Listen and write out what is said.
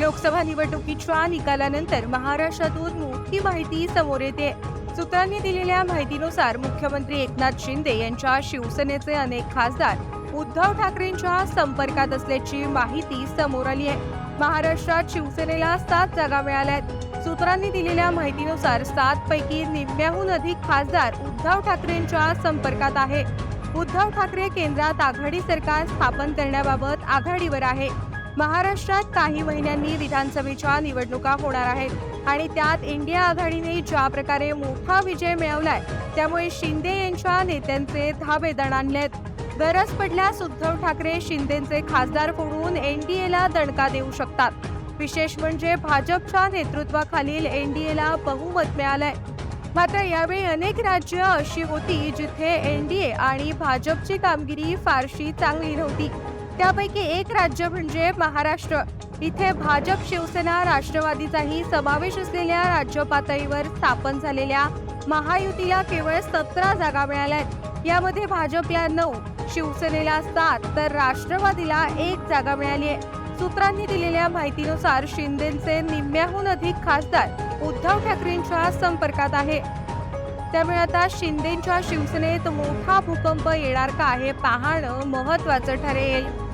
लोकसभा निवडणुकीच्या निकालानंतर महाराष्ट्रातून मोठी माहिती समोर येते. सूत्रांनी दिलेल्या माहितीनुसार मुख्यमंत्री एकनाथ शिंदे यांच्या शिवसेनेचे अनेक खासदार उद्धव ठाकरेंच्या संपर्कात असल्याची माहिती समोर आली आहे. महाराष्ट्रात शिवसेनेला सात जागा मिळाल्यात. सूत्रांनी दिलेल्या माहितीनुसार सात पैकी निम्म्याहून अधिक खासदार उद्धव ठाकरेंच्या संपर्कात आहे. उद्धव ठाकरे केंद्रात आघाडी सरकार स्थापन करण्याबाबत आघाडीवर आहे. महाराष्ट्रात काही महिन्यांनी विधानसभेच्या निवडणुका होणार आहेत आणि त्यात इंडिया आघाडीने ज्या प्रकारे मोठा विजय मिळवलाय त्यामुळे शिंदे यांच्या नेत्यांचे धाबे दण गरज पडल्यास उद्धव ठाकरे शिंदेचे खासदार फोडून एनडीएला दणका देऊ शकतात. विशेष म्हणजे भाजपच्या नेतृत्वाखालील एनडीएला बहुमत मिळालंय. मात्र यावेळी अनेक राज्य अशी होती जिथे एनडीए आणि भाजपची कामगिरी फारशी चांगली नव्हती. त्यापैकी एक राज्य म्हणजे महाराष्ट्र. इथे भाजप शिवसेना राष्ट्रवादीचाही समावेश असलेल्या राज्य पातळीवर स्थापन झालेल्या महायुतीला केवळ सतरा जागा मिळाल्या आहेत. यामध्ये भाजपला नऊ शिवसेनेला सात तर राष्ट्रवादीला एक जागा मिळाली आहे. सूत्रांनी दिलेल्या माहितीनुसार शिंदेचे निम्म्याहून अधिक खासदार उद्धव ठाकरेंच्या संपर्कात आहे. त्यामुळे आता शिंदेच्या शिवसेनेत मोठा भूकंप येणार का हे पाहणं महत्वाचं ठरेल.